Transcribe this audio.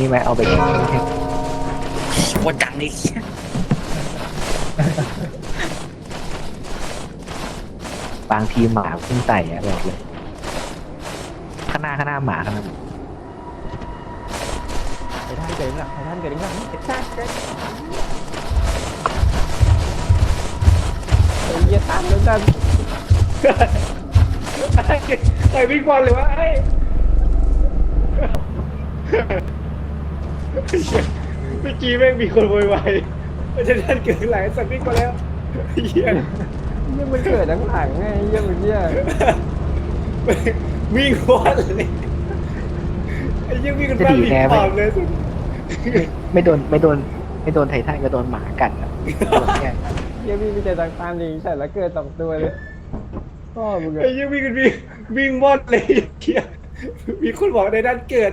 นี่ไหมเอาไปโคตรจังเลยบางทีหมาขึ้นใส่อะบอกเลย ข้างหน้าข้างหน้าหมาข้างหน้าไอ้ท่านเกิดหลังไอ้ท่านเกิดหลังไอ้ท่านเกิดไอ้เหี้ยตามแล้วกันไอ้วิ่งบอลเลยวะไอ้ เมื่อกี้แม่งมีคนโวยวายมันจะท่านเกิดหลังสัตว์วิ่งมาแล้วเฮียเหี้ยมันเกิดทั้งหลังไงเหี้ยมันเหี้ยวิ่งบอลเลยไอ้เหี้ยังวิ่งกันบ้าวิ่งปอบเลยไม่โดนไม่โดนไม่โดนไททันก็โดนหมากัดอะเนี่ยเหี้ยพี่มีแต่ตามตามยิงใส่แล้วเกิดสองตัวเลยพ่อมึงไอ้อะเหี้ยังวิ่งกันวิ่งวิ่งบอลเลยเฮียมีคนบอกในด้านเกิด